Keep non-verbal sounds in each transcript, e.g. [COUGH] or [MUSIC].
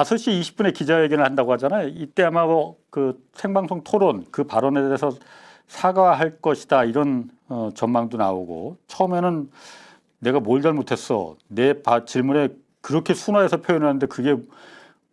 5시 20분에 기자회견을 한다고 하잖아요. 이때 아마 뭐 그 생방송 토론 그 발언에 대해서 사과할 것이다 이런 어, 전망도 나오고 처음에는 내가 뭘 잘못했어 내 바- 질문에 그렇게 순화해서 표현하는데 그게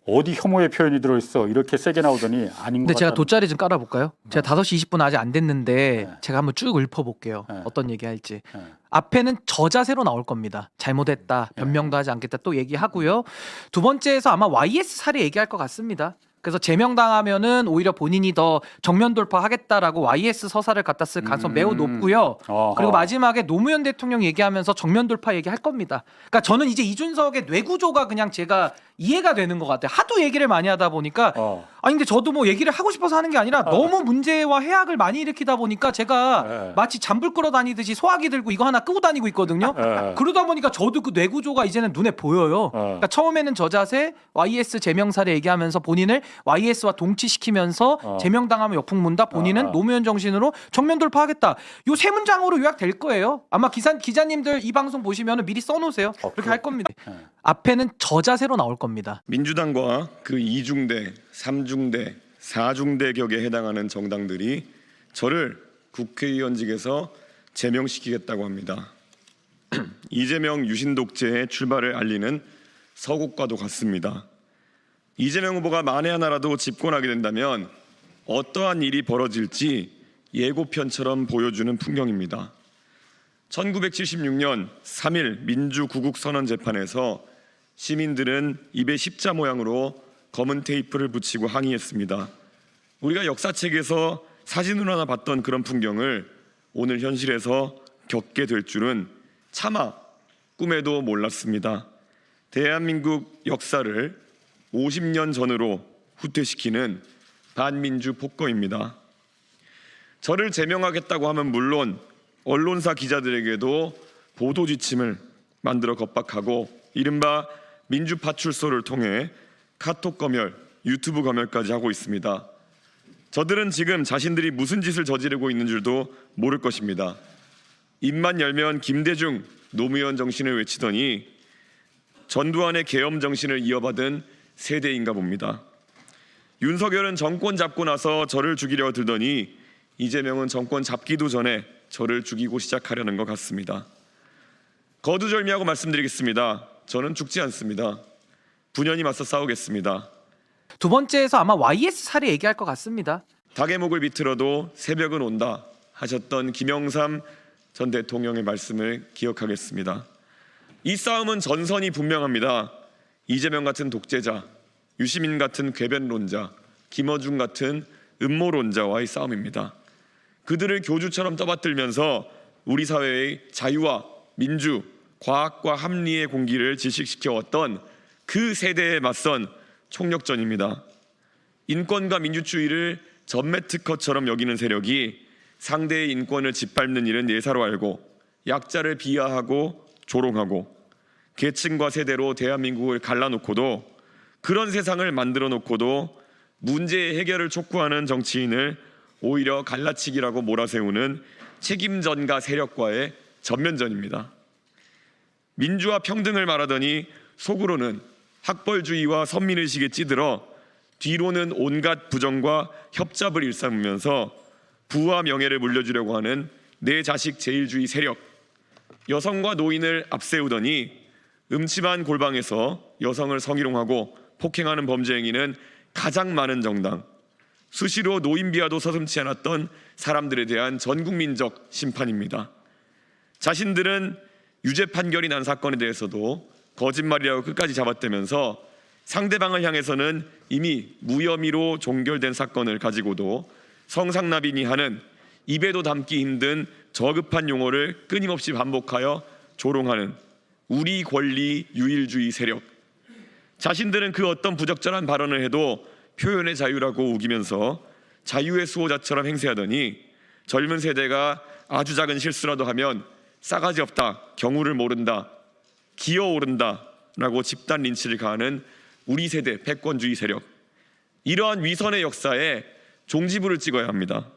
어디 혐오의 표현이 들어있어 이렇게 세게 나오더니 아닌 것 근데 제가 같다. 돗자리 좀 깔아볼까요? 제가 5시 20분 아직 안 됐는데 네. 제가 한번 쭉 읊어볼게요. 네. 어떤 얘기 할지. 네. 앞에는 저자세로 나올 겁니다. 잘못했다, 변명도 하지 않겠다 또 얘기하고요. 두 번째에서 아마 YS 사례 얘기할 것 같습니다. 그래서 제명당하면은 오히려 본인이 더 정면 돌파하겠다라고 YS 서사를 갖다 쓸 가능성 음. 매우 높고요. 어허. 그리고 마지막에 노무현 대통령 얘기하면서 정면 돌파 얘기할 겁니다. 그러니까 저는 이제 이준석의 뇌구조가 그냥 제가 이해가 되는 것 같아요. 하도 얘기를 많이 하다 보니까 어. 아니 근데 저도 뭐 얘기를 하고 싶어서 하는 게 아니라 너무 문제와 해악을 많이 일으키다 보니까 제가 네. 마치 잔불 끌어 다니듯이 소화기 들고 이거 하나 끄고 다니고 있거든요. 네. 그러다 보니까 저도 그 뇌구조가 이제는 눈에 보여요. 어. 그러니까 처음에는 저 자세 YS 제명사를 얘기하면서 본인을 YS와 동치시키면서 어. 제명당하면 역풍 문다. 본인은 어, 어. 노무현 정신으로 정면 돌파하겠다. 요 세 문장으로 요약될 거예요. 아마 기사 기자님들 이 방송 보시면 미리 써놓으세요. 어, 그렇게 할 겁니다. 네. 앞에는 저 자세로 나올 겁니다. 민주당과 그 2중대, 3중대, 4중대 격에 해당하는 정당들이 저를 국회의원직에서 제명시키겠다고 합니다. [CLEARS THROAT] 이재명 유신 독재의 출발을 알리는 서곡과도 같습니다. 이재명 후보가 만에 하나라도 집권하게 된다면 어떠한 일이 벌어질지 예고편처럼 보여주는 풍경입니다. 1976년 3일 민주구국 선언 재판에서 시민들은 입에 십자 모양으로 검은 테이프를 붙이고 항의했습니다. 우리가 역사책에서 사진으로 하나 봤던 그런 풍경을 오늘 현실에서 겪게 될 줄은 차마 꿈에도 몰랐습니다. 대한민국 역사를 50년 전으로 후퇴시키는 반민주 폭거입니다. 저를 제명하겠다고 하면 물론 언론사 기자들에게도 보도 지침을 만들어 겁박하고 이른바 민주 파출소를 통해 카톡 검열, 유튜브 검열까지 하고 있습니다. 저들은 지금 자신들이 무슨 짓을 저지르고 있는 줄도 모를 것입니다. 입만 열면 김대중, 노무현 정신을 외치더니 전두환의 계엄 정신을 이어받은 세대인가 봅니다. 윤석열은 정권 잡고 나서 저를 죽이려 들더니 이재명은 정권 잡기도 전에 저를 죽이고 시작하려는 것 같습니다. 거두절미하고 말씀드리겠습니다. 저는 죽지 않습니다. 분연히 맞서 싸우겠습니다. 두 번째에서 아마 YS 사례 얘기할 것 같습니다. 닭의 목을 비틀어도 새벽은 온다 하셨던 김영삼 전 대통령의 말씀을 기억하겠습니다. 이 싸움은 전선이 분명합니다. 이재명 같은 독재자, 유시민 같은 궤변론자, 김어준 같은 음모론자와의 싸움입니다. 그들을 교주처럼 떠받들면서 우리 사회의 자유와 민주, 과학과 합리의 공기를 질식시켜왔던 그 세대에 맞선 총력전입니다. 인권과 민주주의를 전매특허처럼 여기는 세력이 상대의 인권을 짓밟는 일은 예사로 알고 약자를 비하하고 조롱하고 계층과 세대로 대한민국을 갈라놓고도 그런 세상을 만들어 놓고도 문제의 해결을 촉구하는 정치인을 오히려 갈라치기라고 몰아세우는 책임전가 세력과의 전면전입니다. 민주화 평등을 말하더니 속으로는 학벌주의와 선민의식에 찌들어 뒤로는 온갖 부정과 협잡을 일삼으면서 부와 명예를 물려주려고 하는 내 자식 제일주의 세력 여성과 노인을 앞세우더니 음침한 골방에서 여성을 성희롱하고 폭행하는 범죄 행위는 가장 많은 정당 수시로 노인 비하도 서슴치 않았던 사람들에 대한 전국민적 심판입니다. 자신들은 유죄 판결이 난 사건에 대해서도 거짓말이라고 끝까지 잡아대면서 상대방을 향해서는 이미 무혐의로 종결된 사건을 가지고도 성상납인이 하는 입에도 담기 힘든 저급한 용어를 끊임없이 반복하여 조롱하는 우리 권리 유일주의 세력. 자신들은 그 어떤 부적절한 발언을 해도 표현의 자유라고 우기면서 자유의 수호자처럼 행세하더니 젊은 세대가 아주 작은 실수라도 하면 싸가지 없다, 경우를 모른다, 기어오른다라고 집단 린치를 가하는 우리 세대 패권주의 세력. 이러한 위선의 역사에 종지부를 찍어야 합니다.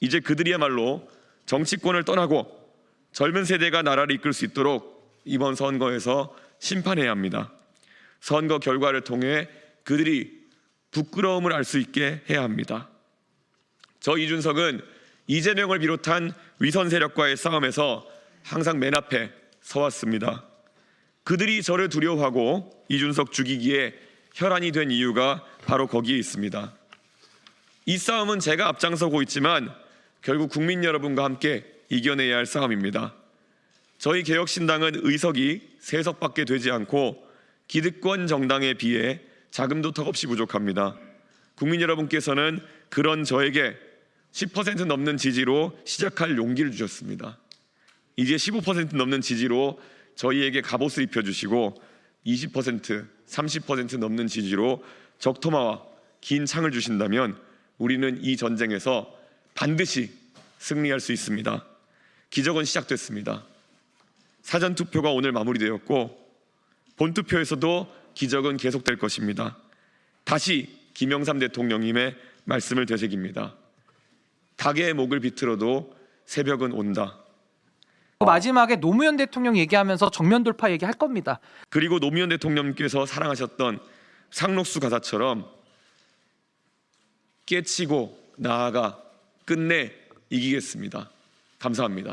이제 그들이야말로 정치권을 떠나고 젊은 세대가 나라를 이끌 수 있도록 이번 선거에서 심판해야 합니다. 선거 결과를 통해 그들이 부끄러움을 알 수 있게 해야 합니다. 저 이준석은 이재명을 비롯한 위선 세력과의 싸움에서 항상 맨 앞에 서왔습니다. 그들이 저를 두려워하고 이준석 죽이기에 혈안이 된 이유가 바로 거기에 있습니다. 이 싸움은 제가 앞장서고 있지만 결국 국민 여러분과 함께 이겨내야 할 싸움입니다. 저희 개혁신당은 의석이 세 석밖에 되지 않고 기득권 정당에 비해 자금도 턱없이 부족합니다. 국민 여러분께서는 그런 저에게 10% 넘는 지지로 시작할 용기를 주셨습니다. 이제 15% 넘는 지지로 저희에게 갑옷을 입혀주시고 20%, 30% 넘는 지지로 적토마와 긴 창을 주신다면 우리는 이 전쟁에서 반드시 승리할 수 있습니다. 기적은 시작됐습니다. 사전 투표가 오늘 마무리되었고 본 투표에서도 기적은 계속될 것입니다. 다시 김영삼 대통령님의 말씀을 되새깁니다. 닭의 목을 비틀어도 새벽은 온다. 마지막에 노무현 대통령 얘기하면서 정면 돌파 얘기할 겁니다. 그리고 노무현 대통령께서 사랑하셨던 상록수 가사처럼 깨치고 나아가 끝내 이기겠습니다. 감사합니다.